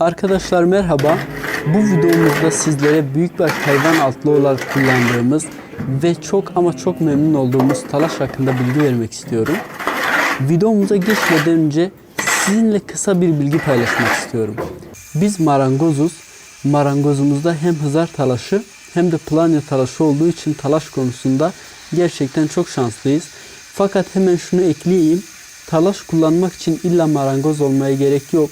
Arkadaşlar merhaba. Bu videomuzda sizlere büyükbaş hayvan altlı olarak kullandığımız ve çok ama çok memnun olduğumuz talaş hakkında bilgi vermek istiyorum. Videomuza geçmeden önce sizinle kısa bir bilgi paylaşmak istiyorum. Biz marangozuz. Marangozumuzda hem hızar talaşı hem de planya talaşı olduğu için talaş konusunda gerçekten çok şanslıyız. Fakat hemen şunu ekleyeyim. Talaş kullanmak için illa marangoz olmaya gerek yok.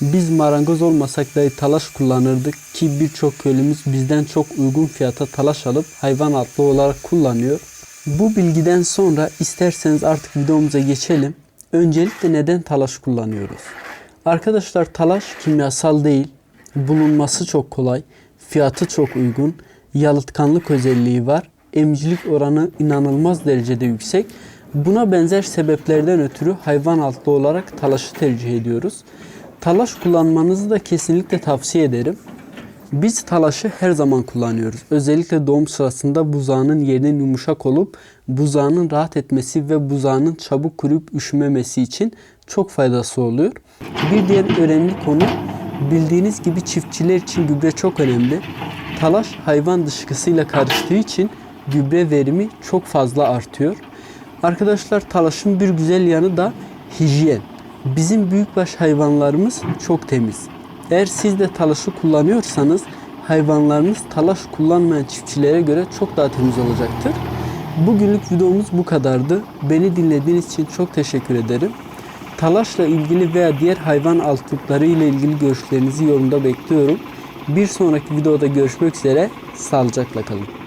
Biz marangoz olmasak dahi talaş kullanırdık ki birçok köylümüz bizden çok uygun fiyata talaş alıp hayvan atlı olarak kullanıyor. Bu bilgiden sonra isterseniz artık videomuza geçelim. Öncelikle neden talaş kullanıyoruz? Arkadaşlar talaş kimyasal değil, bulunması çok kolay, fiyatı çok uygun, yalıtkanlık özelliği var, emicilik oranı inanılmaz derecede yüksek. Buna benzer sebeplerden ötürü hayvan altlı olarak talaşı tercih ediyoruz. Talaş kullanmanızı da kesinlikle tavsiye ederim. Biz talaşı her zaman kullanıyoruz. Özellikle doğum sırasında buzağının yerinin yumuşak olup buzağının rahat etmesi ve buzağının çabuk kuruyup üşümemesi için çok faydası oluyor. Bir diğer önemli konu bildiğiniz gibi çiftçiler için gübre çok önemli. Talaş hayvan dışkısıyla karıştığı için gübre verimi çok fazla artıyor. Arkadaşlar talaşın bir güzel yanı da hijyen. Bizim büyükbaş hayvanlarımız çok temiz. Eğer siz de talaşı kullanıyorsanız hayvanlarınız talaş kullanmayan çiftçilere göre çok daha temiz olacaktır. Bugünlük videomuz bu kadardı. Beni dinlediğiniz için çok teşekkür ederim. Talaşla ilgili veya diğer hayvan altlıkları ile ilgili görüşlerinizi yorumda bekliyorum. Bir sonraki videoda görüşmek üzere. Sağlıcakla kalın.